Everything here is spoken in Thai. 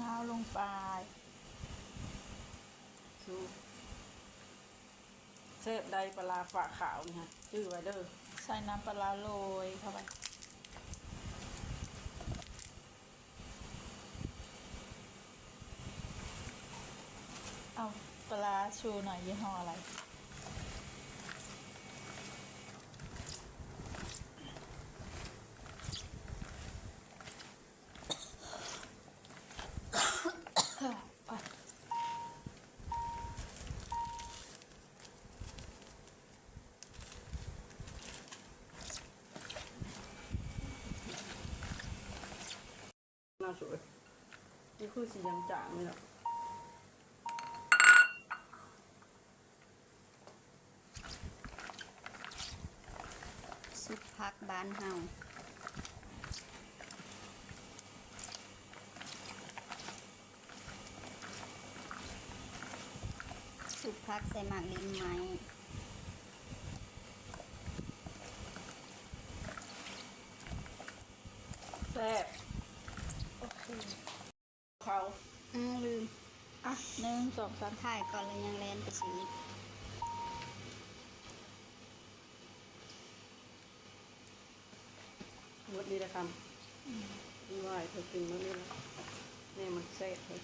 นาวลงไปสูเซฟใดปลาร้าฝาขาวนี่ฮะชื่อไว้เด้อใส่น้ำปลาร้าโรยเข้าไปเอาปลาร้าชูหน่อยยี่ห้ออะไร น่าสวย นี่คือสีจางๆเลยหรอสุดพักบ้านเฮาสุดพักใส่หมากลิ้นไม้แซ่บโอเค เขาอืมลืม อะหนึ่งสองสามถ่ายก่อนเลยยังแลนไปสีหมดดีละคำดีว่าให้เธอกินหมดนี่ละแม่มันแซ่บเลย